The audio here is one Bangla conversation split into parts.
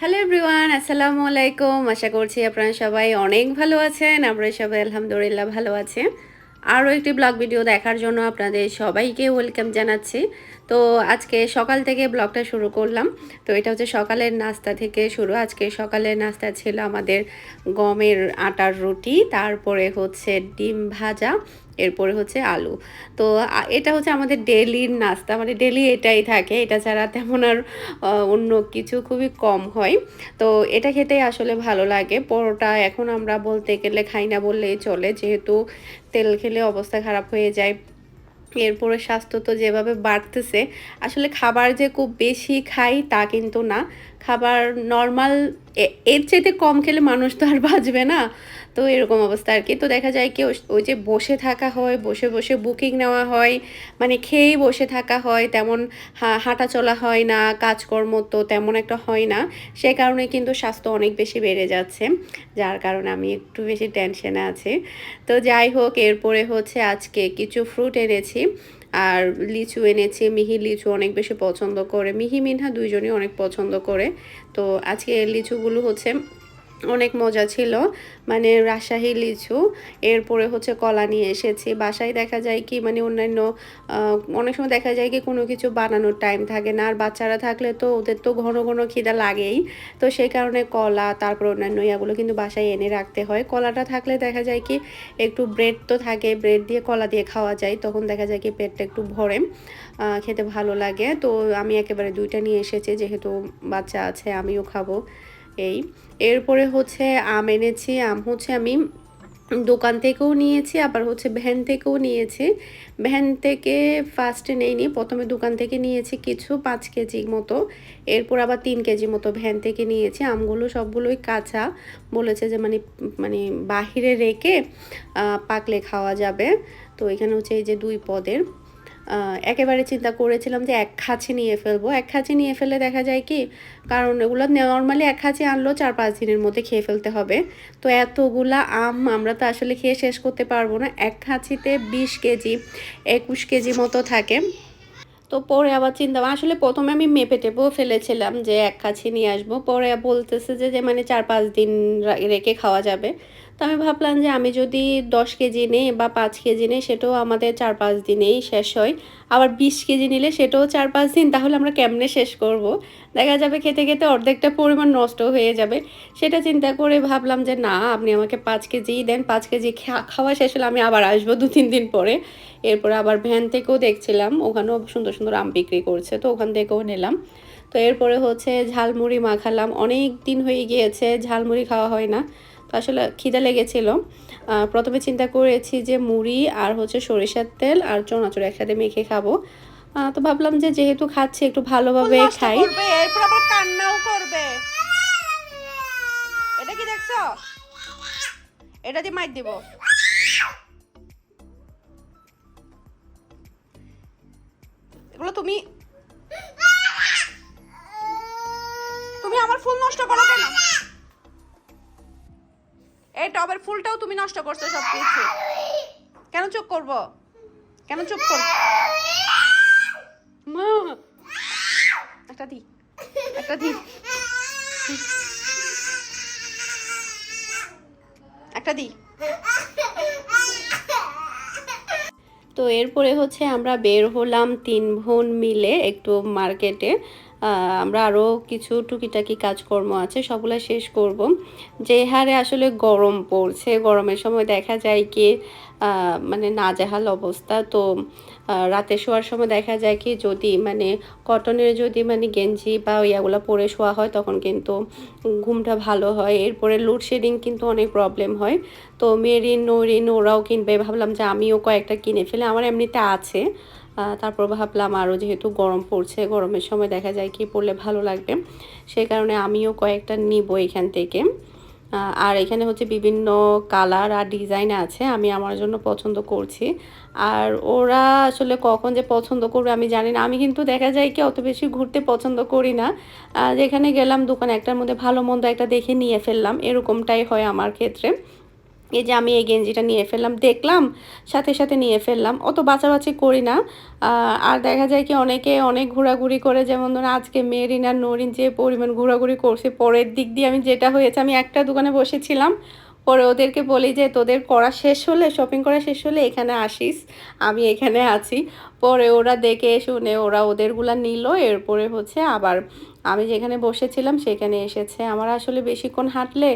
হ্যালো এভরিওয়ান আসসালামু আলাইকুম আশা করছি আপনারা সবাই অনেক ভালো আছেন। আমরা সবাই আলহামদুলিল্লাহ ভালো আছি। আরও একটি ব্লগ ভিডিও দেখার জন্য আপনাদের সবাইকে ওয়েলকাম জানাচ্ছি। তো আজকে সকাল থেকে ব্লগটা শুরু করলাম। তো এটা হচ্ছে সকালের নাস্তা থেকে শুরু। আজকে সকালের নাস্তা ছিল আমাদের গমের আটার রুটি, তারপরে হচ্ছে ডিম ভাজা এরপরে হচ্ছে আলু। তো এটা হচ্ছে আমাদের ডেলির নাস্তা মানে ডেলি এটাই থাকে। এটা ছাড়া তেমন আর অন্য কিছু খুবই কম হয়। তো, এটা খেতেই আসলে ভালো লাগে। পরোটা এখন আমরা বলতে গেলে খাই না বললেই চলে। যেহেতু তেল খেলে অবস্থা খারাপ হয়ে যায়। এরপরে স্বাস্থ্য তো যেভাবে বাড়তেছে, আসলে খাবার যে খুব বেশি খাই তা কিন্তু না। খাবার নর্মাল এর চাইতে কম খেলে মানুষ তো আর বাঁচবে না। তো এরকম অবস্থা আর কি। তো দেখা যায় কি ওই- যে বসে থাকা হয়, বসে বসে বুকিং নেওয়া হয় মানে খেয়েই বসে থাকা হয়, তেমন হাঁটা চলা হয় না, কাজকর্ম তো তেমন একটা হয় না। সে কারণে কিন্তু স্বাস্থ্য অনেক বেশি বেড়ে যাচ্ছে, যার কারণে আমি একটু বেশি টেনশনে আছি। তো যাই হোক, এরপরে হচ্ছে আজকে কিছু ফ্রুট এনেছি। আর লিচু এনেছি, মিহি লিচু অনেক বেশি পছন্দ করে, মিহি মিনহা দুইজনই অনেক পছন্দ করে। তো আজকে লিচুগুলো হচ্ছে অনেক মজা ছিল। মানে রাজশাহী লিচু, এরপরে হচ্ছে কলা নিয়ে এসেছি। বাসায় দেখা যায় কি মানে অন্যান্য অনেক সময় দেখা যায় কি, কোনো কিছু বানানোর টাইম থাকে না। আর বাচ্চারা থাকলে তো ওদের তো ঘন ঘন খিদা লাগেই। তো সেই কারণে কলা, তারপর অন্যান্য ইয়াগুলো কিন্তু বাসায় এনে রাখতে হয়। কলাটা থাকলে দেখা যায় কি, একটু ব্রেড তো থাকে ব্রেড দিয়ে কলা দিয়ে খাওয়া যায়। তখন দেখা যায় কি, পেটটা একটু ভরে খেতে ভালো লাগে। তো আমি একেবারে দুইটা নিয়ে এসেছি, যেহেতু বাচ্চা আছে, আমিও খাব। এই। এরপরে হচ্ছে আম এনেছি, আম হচ্ছে আমি দোকান থেকেও নিয়েছি, আবার হচ্ছে ভ্যান থেকেও নিয়েছি। ভ্যান থেকে ফার্স্টে নেইনি, প্রথমে দোকান থেকে নিয়েছি কিছু, পাঁচ কেজি মতো। এরপর আবার তিন কেজি মতো ভ্যান থেকে নিয়েছি। আমগুলো সবগুলোই কাঁচা। বলেছে যে মানে মানে বাহিরে রেখে পাকলে খাওয়া যাবে। তো এখানে হচ্ছে এই যে দুই পদের। একেবারে চিন্তা করেছিলাম যে এক খাঁচি নিয়ে ফেলব। এক খাঁচি নিয়ে ফেলে দেখা যায় কি, কারণ এগুলো নর্মালি এক খাঁচি আনলেও চার পাঁচ দিনের মধ্যে খেয়ে ফেলতে হবে। তো এতগুলা আম আমরা তো আসলে খেয়ে শেষ করতে পারব না। এক খাঁচিতে বিশ কেজি, একুশ কেজি মতো থাকে। তো পরে আবার চিন্তা আসলে প্রথমে আমি মেপে টেপেও ফেলেছিলাম যে এক কাছি নিয়ে আসব। পরে বলতেছে যে মানে চার পাঁচ দিন রেখে খাওয়া যাবে। তো আমি ভাবলাম যে আমি যদি দশ কেজি নেই বা পাঁচ কেজি নেই, সেটাও আমাদের চার পাঁচ দিনেই শেষ হয়। আবার বিশ কেজি নিলে সেটাও চার পাঁচ দিন, তাহলে আমরা কেমনে শেষ করব? দেখা যাবে খেতে খেতে অর্ধেকটা পরিমাণ নষ্ট হয়ে যাবে। সেটা চিন্তা করে ভাবলাম যে না, আপনি আমাকে পাঁচ কেজিই দেন, পাঁচ কেজি খাওয়া শেষ হলে আমি আবার আসব দু তিন দিন পরে। এরপরে আবার ভ্যান থেকেও দেখছিলাম, ওখানেও সুন্দর সুন্দর আম বিক্রি করছে, তো ওখান থেকেও নিলাম। তো এরপরে হচ্ছে ঝালমুড়ি মাখালাম, অনেক দিন হয়ে গিয়েছে, ঝালমুড়ি খাওয়া হয় না। তো আসলে খিদে লেগেছিল। প্রথমে চিন্তা করেছি যে মুড়ি আর হচ্ছে সরিষার তেল আর চনাচুর একসাথে মেখে খাব। তো ভাবলাম যে যেহেতু খাচ্ছি একটু ভালোভাবে খাই। এরপর আবার কান্নাও করবে। এটা কি দেখছ? এটা দিয়ে মাইর দিব। এগুলো তুমি তুমি আমার ফুল নষ্ট করো কেন? এই টবের ফুলটাও তুমি নষ্ট করছ সব কিছু কেন চুপ করব? কেন চুপ কর একটা দি একটা দি একটা দি তো এরপরে হচ্ছে আমরা বের হলাম তিন বোন মিলে একটু মার্কেটে। আমরা আরও কিছু টুকিটাকি কাজকর্ম আছে, সবগুলো শেষ করব। যে হারে আসলে গরম পড়ছে, গরমের সময় দেখা যায় কি মানে নাজেহাল অবস্থা। তো রাতে শোয়ার সময় দেখা যায় কি, যদি মানে কটনের যদি মানে গেঞ্জি বা ইয়াগুলো পরে শোয়া হয়, তখন কিন্তু ঘুমটা ভালো হয়। এরপরে লোডশেডিং কিন্তু অনেক প্রবলেম হয়। তো মেরিন, নরিন ওরাও কিনবে। ভাবলাম যে আমিও কয়েকটা কিনে ফেলে। আমার এমনিতে আছে। তারপর ভাবলাম আরও যেহেতু গরম পড়ছে, গরমের সময় দেখা যায় কি পরলে ভালো লাগবে। সেই কারণে আমিও কয়েকটা নিব এখান থেকে। আর এখানে হচ্ছে বিভিন্ন কালার আর ডিজাইন আছে, আমি আমার জন্য পছন্দ করছি। আর ওরা আসলে কখন যে পছন্দ করবে আমি জানি না। আমি কিন্তু দেখা যায় কি অত বেশি ঘুরতে পছন্দ করি না। যেখানে গেলাম দোকান একটার মধ্যে ভালো মন্দ একটা দেখে নিয়ে ফেললাম, এরকমটাই হয় আমার ক্ষেত্রে। এই যে আমি এই গেঞ্জিটা নিয়ে ফেললাম, দেখলাম, সাথে সাথে নিয়ে ফেললাম। অত বাছাবাছি করি না। আর দেখা যায় কি অনেকে অনেক ঘোরাঘুরি করে, যেমন ধরুন আজকে মেরিন আর নরিন যে পরিমাণ ঘোরাঘুরি করছে, পরের দিক দিয়ে আমি যেটা হয়েছে, আমি একটা দোকানে বসেছিলাম। পরে ওদেরকে বলি যে, তোদের করা শেষ হলে শপিং করা শেষ হলে এখানে আসিস, আমি এখানে আছি। পরে ওরা দেখে শুনে ওরা ওদেরগুলা নিল। এরপরে হচ্ছে আবার আমি যেখানে বসেছিলাম, সেখানে এসেছে। আমার আসলে বেশিক্ষণ হাঁটলে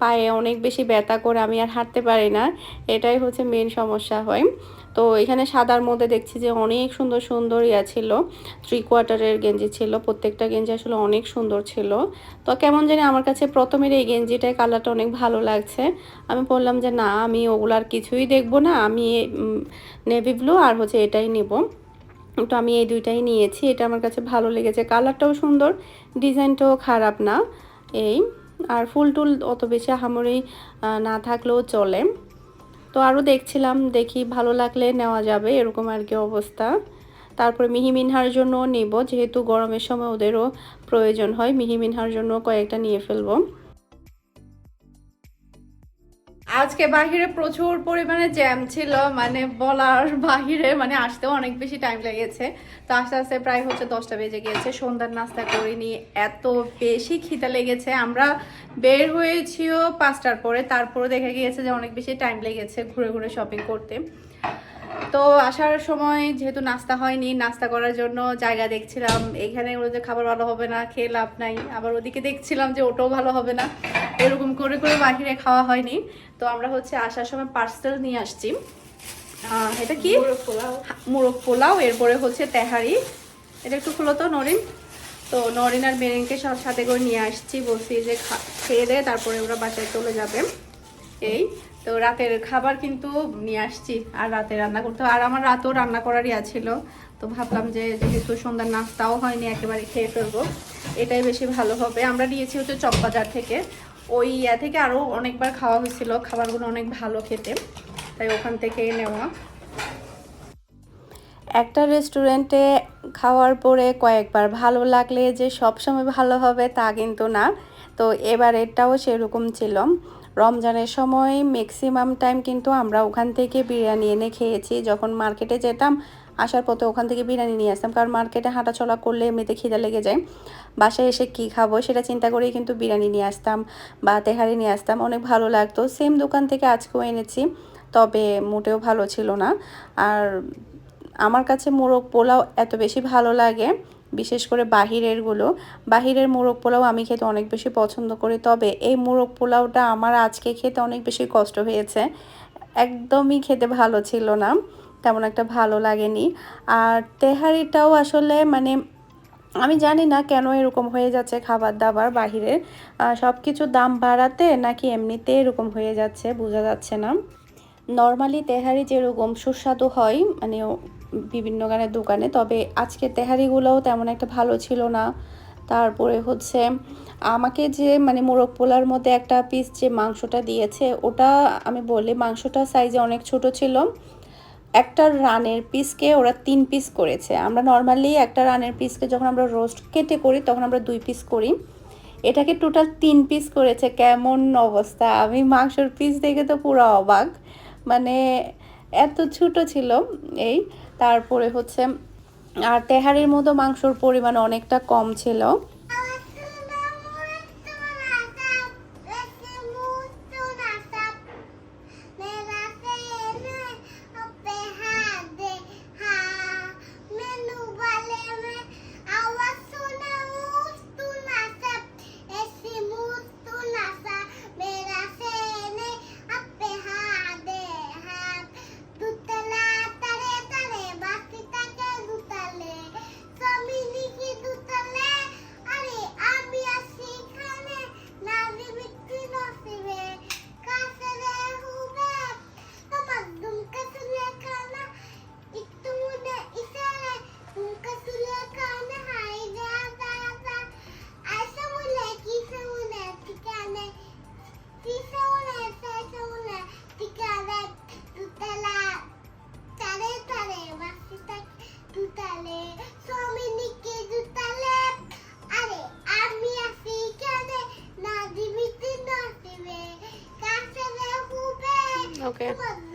পায়ে অনেক বেশি ব্যথা করে আমি আর হাঁটতে পারি না। এটাই হচ্ছে মেন সমস্যা হয়। তো এখানে সাদার মধ্যে দেখছি যে অনেক সুন্দর সুন্দর ইয়া ছিল থ্রি কোয়ার্টারের গেঞ্জি ছিল, প্রত্যেকটা গেঞ্জি আসলে অনেক সুন্দর ছিল। তো কেমন জানি আমার কাছে প্রথমের এই গেঞ্জিটার কালারটা অনেক ভালো লাগছে। আমি বললাম যে না, আমি ওগুলার কিছুই দেখব না, আমি নেভি ব্লু আর হচ্ছে এটাই নেব। তো আমি এই দুইটাই নিয়েছি, এটা আমার কাছে ভালো লেগেছে। কালারটাও সুন্দর ডিজাইনটাও খারাপ না, এই। আর ফুল টুল অত বেশি হামরি না থাকলেও চলে। তো আরও দেখছিলাম, দেখি ভালো লাগলে নেওয়া যাবে, এরকম আর কি অবস্থা। তারপরে মিহি মিনহার জন্য নেব, যেহেতু গরমের সময় ওদেরও প্রয়োজন হয়, মিহি মিনহার জন্য কয়েকটা নিয়ে ফেলব। আজকে বাহিরে প্রচুর পরিমাণে জ্যাম ছিল মানে বলার বাহিরে মানে আসতেও অনেক বেশি টাইম লেগেছে। তো আস্তে আস্তে প্রায় হচ্ছে দশটা বেজে গিয়েছে, সন্ধ্যার নাস্তা করিনি, এত বেশি খিদে লেগেছে। আমরা বের হয়েছিও পাঁচটার পরে তারপরে দেখা গিয়েছে যে অনেক বেশি টাইম লেগেছে ঘুরে ঘুরে শপিং করতে। তো আসার সময় যেহেতু নাস্তা হয়নি নাস্তা করার জন্য জায়গা দেখছিলাম। এখানে ওরা যে খাবার ভালো হবে না খেয়ে লাভ নাই। আবার ওদিকে দেখছিলাম যে ওটাও ভালো হবে না। এরকম করে করে বাহিরে খাওয়া হয়নি। তো আমরা হচ্ছে আসার সময় পার্সেল নিয়ে আসছি। এটা কি? মুরগ পোলাও। এরপরে হচ্ছে তেহারি। এটা একটু খুলো তো নরিন। তো নরিন আর মেরিনকে সব সাথে করে নিয়ে আসছি। বলছি যে খা- খেয়ে দেয় তারপরে ওরা বাসায় চলে যাবে। এই তো রাতের খাবার কিন্তু নিয়ে আসছি আর রাতে রান্না করতে। আর আমার রাতেও রান্না করারই আছিল। তো ভাবলাম যে যেহেতু সন্ধ্যার নাস্তাও হয়নি, একেবারে খেয়ে ফেলব। এটাই বেশি ভালো হবে। আমরা নিয়েছি হচ্ছে চকবাজার থেকে। ওই ইয়া থেকে আরও অনেকবার খাওয়া হয়েছিল। খাবারগুলো অনেক ভালো খেতে। তাই ওখান থেকে নেওয়া। একটা রেস্টুরেন্টে খাওয়ার পরে কয়েকবার ভালো লাগলে যে সব সময় ভালো হবে তা কিন্তু না। তো এবার এটাও সেরকম ছিল। রমজানের সময় ম্যাক্সিমাম টাইম কিন্তু আমরা ওখান থেকে বিরিয়ানি এনে খেয়েছি। যখন মার্কেটে যেতাম, আসার পথে ওখান থেকে বিরিয়ানি নিয়ে আসতাম। কারণ মার্কেটে হাঁটাচলা করলে এমনিতে খিদে লেগে যায়। বাসায় এসে কী খাব সেটা চিন্তা করেই কিন্তু বিরিয়ানি নিয়ে আসতাম বা তেহারি নিয়ে আসতাম। অনেক ভালো লাগতো। সেম দোকান থেকে আজকেও এনেছি, তবে মোটেও ভালো ছিল না। আর আমার কাছে মোরগ পোলাও এত বেশি ভালো লাগে বিশেষ করে বাহিরেরগুলো বাহিরের মোরগ পোলাও আমি খেতে অনেক বেশি পছন্দ করি। তবে এই মোরগ পোলাওটা আমার আজকে খেতে অনেক বেশি কষ্ট হয়েছে। একদমই খেতে ভালো ছিল না, তেমন একটা ভালো লাগেনি। আর তেহারিটাও আসলে মানে আমি জানি না কেন এরকম হয়ে যাচ্ছে খাবার দাবার বাহিরে। সব কিছু দাম বাড়াতে নাকি এমনিতে এরকম হয়ে যাচ্ছে, বোঝা যাচ্ছে না। নর্মালি তেহারি যেরকম সুস্বাদু হয় মানে বিভিন্ন গানের দোকানে, তবে আজকে তেহারিগুলোও তেমন একটা ভালো ছিল না। তারপরে হচ্ছে আমাকে যে মানে মোরগ পোলার মধ্যে একটা পিস যে মাংসটা দিয়েছে, ওটা আমি বলি মাংসটা সাইজে অনেক ছোট ছিল। একটা রানের পিসকে ওরা তিন পিস করেছে। আমরা নর্মালি একটা রানের পিসকে যখন আমরা রোস্ট কেটে করি, তখন আমরা দুই পিস করি। এটাকে টোটাল তিন পিস করেছে। কেমন অবস্থা? আমি মাংসর পিস দেখে তো পুরো অবাক। মানে এত ছোট ছিল এই। তারপরে হচ্ছে আর তেহারির মতো মাংসর পরিমাণ অনেকটা কম ছিল। ওকে